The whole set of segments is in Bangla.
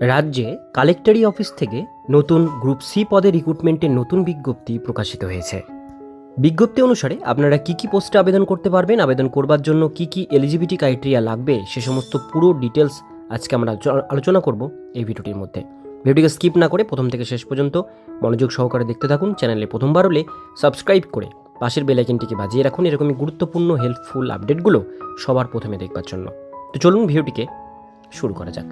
রাজ্যে কালেক্টরি অফিস থেকে নতুন গ্রুপ সি পদে রিক্রুটমেন্টের নতুন বিজ্ঞপ্তি প্রকাশিত হয়েছে। বিজ্ঞপ্তি অনুসারে আপনারা কি কি পোস্টে আবেদন করতে পারবেন, আবেদন করবার জন্য কি কি এলিজিবিলিটি ক্রাইটেরিয়া লাগবে, সে সমস্ত পুরো ডিটেলস আজকে আমরা আলোচনা করব এই ভিডিওটির মধ্যে। ভিডিওটিকে স্কিপ না করে প্রথম থেকে শেষ পর্যন্ত মনোযোগ সহকারে দেখতে থাকুন, চ্যানেলে প্রথমবার হলে সাবস্ক্রাইব করে পাশের বেলাইকনটিকে বাজিয়ে রাখুন, এরকমই গুরুত্বপূর্ণ হেল্পফুল আপডেটগুলো সবার প্রথমে দেখবার জন্য। তো চলুন ভিডিওটিকে শুরু করা যাক।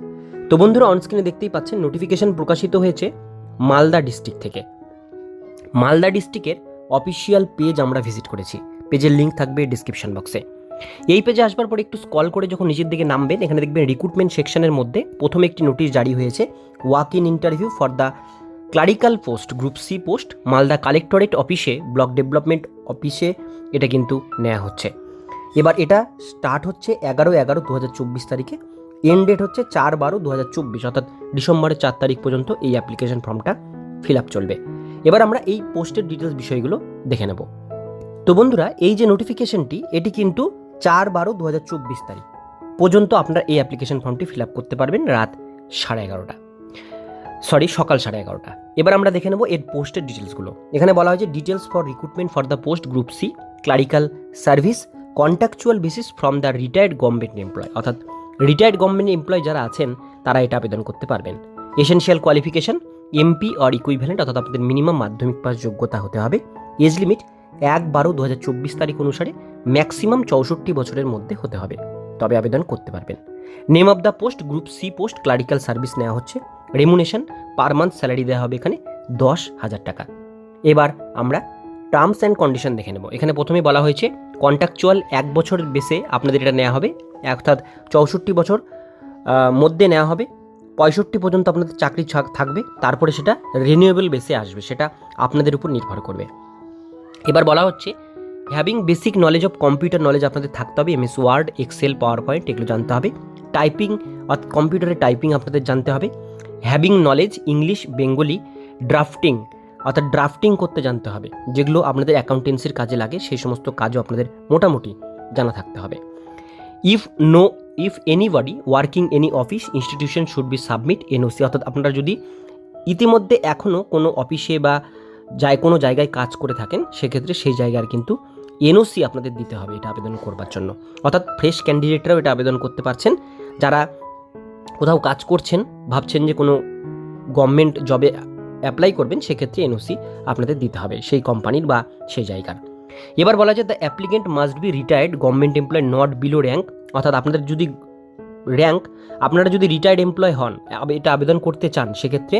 তো বন্ধুরা অনস্ক্রিনে দেখতেই পাচ্ছেন নোটিফিকেশন প্রকাশিত হয়েছে মালদা ডিস্ট্রিক্ট থেকে। মালদা ডিস্ট্রিক্টের অফিসিয়াল পেজ আমরা ভিজিট করেছি। পেজের লিঙ্ক থাকবে ডিসক্রিপশন বক্সে এই পেজে আসবার পর একটু স্কল করে যখন নিচের দিকে নামবেন, এখানে দেখবেন রিক্রুটমেন্ট সেকশনের মধ্যে প্রথমে একটি নোটিশ জারি হয়েছে walk in interview for the clerical post group C post Malda collectorate অফিসে ব্লক ডেভেলপমেন্ট অফিসে এটা কিন্তু নেওয়া হচ্ছে। এবার এটা স্টার্ট হচ্ছে এগারো এগারো দু হাজার চব্বিশ তারিখে। এন্ড ডেট হচ্ছে চার বারো দু হাজার চব্বিশ, অর্থাৎ ডিসেম্বরের চার তারিখ পর্যন্ত এই অ্যাপ্লিকেশন ফর্মটা ফিল আপ চলবে। এবার আমরা এই পোস্টের ডিটেলস বিষয়গুলো দেখে নেব। তো বন্ধুরা, এই যে নোটিফিকেশনটি এটি কিন্তু চার বারো দু হাজার চব্বিশ তারিখ পর্যন্ত আপনারা এই অ্যাপ্লিকেশন ফর্মটি ফিল আপ করতে পারবেন রাত সাড়ে এগারোটা। সরি সকাল সাড়ে এগারোটা। এবার আমরা দেখে নেব এর পোস্টের ডিটেলসগুলো এখানে বলা হয়েছে details for recruitment for the post group C clerical service contractual basis from the retired government employee অর্থাৎ রিটায়ার্ড গভর্নমেন্ট এমপ্লয় যারা আছেন, তারা এটা আবেদন করতে পারবেন। Essential qualification MP or equivalent অর্থাৎ আপনাদের মিনিমাম মাধ্যমিক পাস যোগ্যতা হতে হবে। এজ লিমিট এক বারো দু তারিখ অনুসারে ম্যাক্সিমাম চৌষট্টি বছরের মধ্যে হতে হবে। তবে আবেদন করতে পারবেন। Name of the post group C post clerical service নেওয়া হচ্ছে। রেমুনেশন পার মান্থ স্যালারি দেওয়া হবে এখানে দশ হাজার টাকা। এবার আমরা টার্মস অ্যান্ড কন্ডিশন দেখে নেব। এখানে প্রথমে বলা হয়েছে কন্ট্রাকচুয়াল এক বছর বেসে আপনাদের এটা নেওয়া হবে, অর্থাৎ চৌষট্টি বছর মধ্যে নেওয়া হবে, পঁয়ষট্টি পর্যন্ত আপনাদের চাকরি থাকবে, তারপরে সেটা রিনিউয়েবল বেসে আসবে, সেটা আপনাদের উপর নির্ভর করবে। এবার বলা হচ্ছে having basic knowledge of computer knowledge আপনাদের থাকতে হবে MS Word Excel power point এগুলো জানতে হবে। টাইপিং অর্থাৎ কম্পিউটারে টাইপিং আপনাদের জানতে হবে। Having knowledge English Bengali drafting অর্থাৎ ড্রাফটিং করতে জানতে হবে, যেগুলো আপনাদের অ্যাকাউন্টেন্সির কাজে লাগে, সেই সমস্ত কাজও আপনাদের মোটামুটি জানা থাকতে হবে। If no if anybody working any office institution should be submit NOC অর্থাৎ আপনারা যদি ইতিমধ্যে এখনও কোনো অফিসে বা যায় কোনো জায়গায় কাজ করে থাকেন, সেক্ষেত্রে সেই জায়গার কিন্তু এনওসি আপনাদের দিতে হবে এটা আবেদন করবার জন্য। অর্থাৎ ফ্রেশ ক্যান্ডিডেটরাও এটা আবেদন করতে পারছেন। যারা কোথাও কাজ করছেন, ভাবছেন যে কোনো গভর্নমেন্ট জবে অ্যাপ্লাই করবেন, সেক্ষেত্রে এনওসি আপনাদের দিতে হবে সেই কোম্পানির বা সেই জায়গার। এবার বলা যায় the applicant must be retired government employee not below rank অর্থাৎ আপনাদের যদি র্যাঙ্ক আপনারা যদি রিটায়ার্ড এমপ্লয় হন এটা আবেদন করতে চান, সেক্ষেত্রে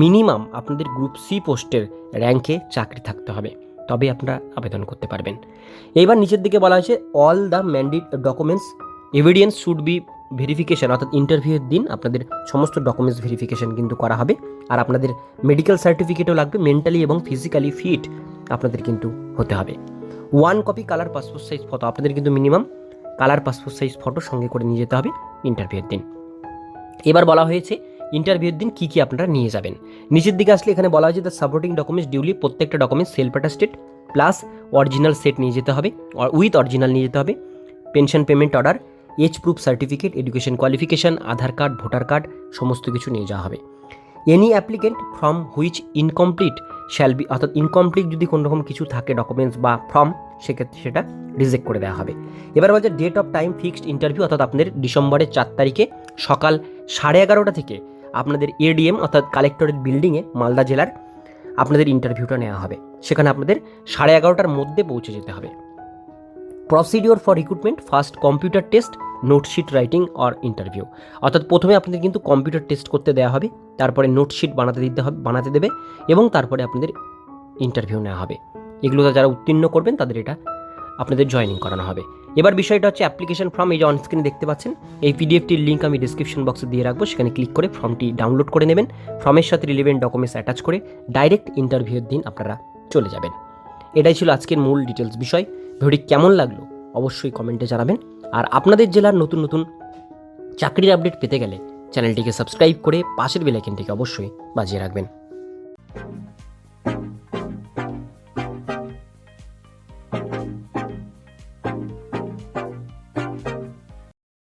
মিনিমাম আপনাদের গ্রুপ সি পোস্টের র্যাঙ্কে চাকরি থাকতে হবে তবে আপনারা আবেদন করতে পারবেন। এইবার নিচের দিকে বলা হয়েছে all the mandate documents evidence should be verification অর্থাৎ ইন্টারভিউয়ের দিন আপনাদের সমস্ত ডকুমেন্টস ভেরিফিকেশন কিন্তু করা হবে। আর আপনাদের মেডিকেল সার্টিফিকেটও লাগবে মেন্টালি এবং ফিজিক্যালি ফিট আপনাদের কিন্তু হতে হবে। One copy colour passport size photo আপনাদের কিন্তু minimum colour passport size photo সঙ্গে করে নিয়ে যেতে হবে ইন্টারভিউয়ের দিন। এবার বলা হয়েছে ইন্টারভিউয়ের দিন কী কী আপনারা নিয়ে যাবেন। নিচের দিকে আসলে এখানে বলা হয়েছে দ্য সাপোর্টিং ডকুমেন্টস ডিউলি প্রত্যেকটা documents self attested plus original set নিয়ে যেতে হবে উইথ অরিজিনাল নিয়ে যেতে হবে pension payment order age proof certificate education qualification Aadhaar card voter card সমস্ত কিছু নিয়ে যাওয়া হবে। Any applicant from which incomplete shall be অর্থাৎ ইনকমপ্লিট যদি কোনো রকম কিছু থাকে ডকুমেন্টস বা ফর্ম সেক্ষেত্রে সেটা রিজেক্ট করে দেওয়া হবে। এবার বলছে date of time fixed interview অর্থাৎ আপনাদের ডিসেম্বরের চার তারিখে সকাল সাড়ে এগারোটা থেকে আপনাদের এডিএম অর্থাৎ কালেক্টরেট বিল্ডিংয়ে মালদা জেলার আপনাদের ইন্টারভিউটা নেওয়া হবে। সেখানে আপনাদের সাড়ে এগারোটার মধ্যে পৌঁছে যেতে হবে। Procedure for recruitment first computer test note sheet writing or interview অর্থাৎ প্রথমে আপনাদের কিন্তু কম্পিউটার টেস্ট করতে দেওয়া হবে, তারপরে নোটশিট বানাতে দিতে হবে, বানাতে দেবে এবং তারপরে আপনাদের ইন্টারভিউ নেওয়া হবে। এগুলোতে যারা উত্তীর্ণ করবেন, তাদের এটা আপনাদের জয়েনিং করানো হবে। এবার বিষয়টা হচ্ছে অ্যাপ্লিকেশন ফর্ম এই যে অনস্ক্রিনে দেখতে পাচ্ছেন, এই পিডিএফটির লিঙ্ক আমি ডিসক্রিপশন বক্সে দিয়ে রাখব, সেখানে ক্লিক করে ফর্মটি ডাউনলোড করে নেবেন। ফর্মের সাথে রিলেভেন্ট ডকুমেন্টস অ্যাটাচ করে ডাইরেক্ট ইন্টারভিউয়ের দিন আপনারা চলে যাবেন। এটাই ছিল আজকের মূল ডিটেলস বিষয়। ভিডিওটি কেমন লাগল অবশ্যই কমেন্টে জানাবেন। আর আপনাদের জেলার নতুন নতুন চাকরির আপডেট পেতে গেলে চ্যানেলটিকে সাবস্ক্রাইব করে পাশের বেলাইকেনটিকে অবশ্যই বাজিয়ে রাখবেন।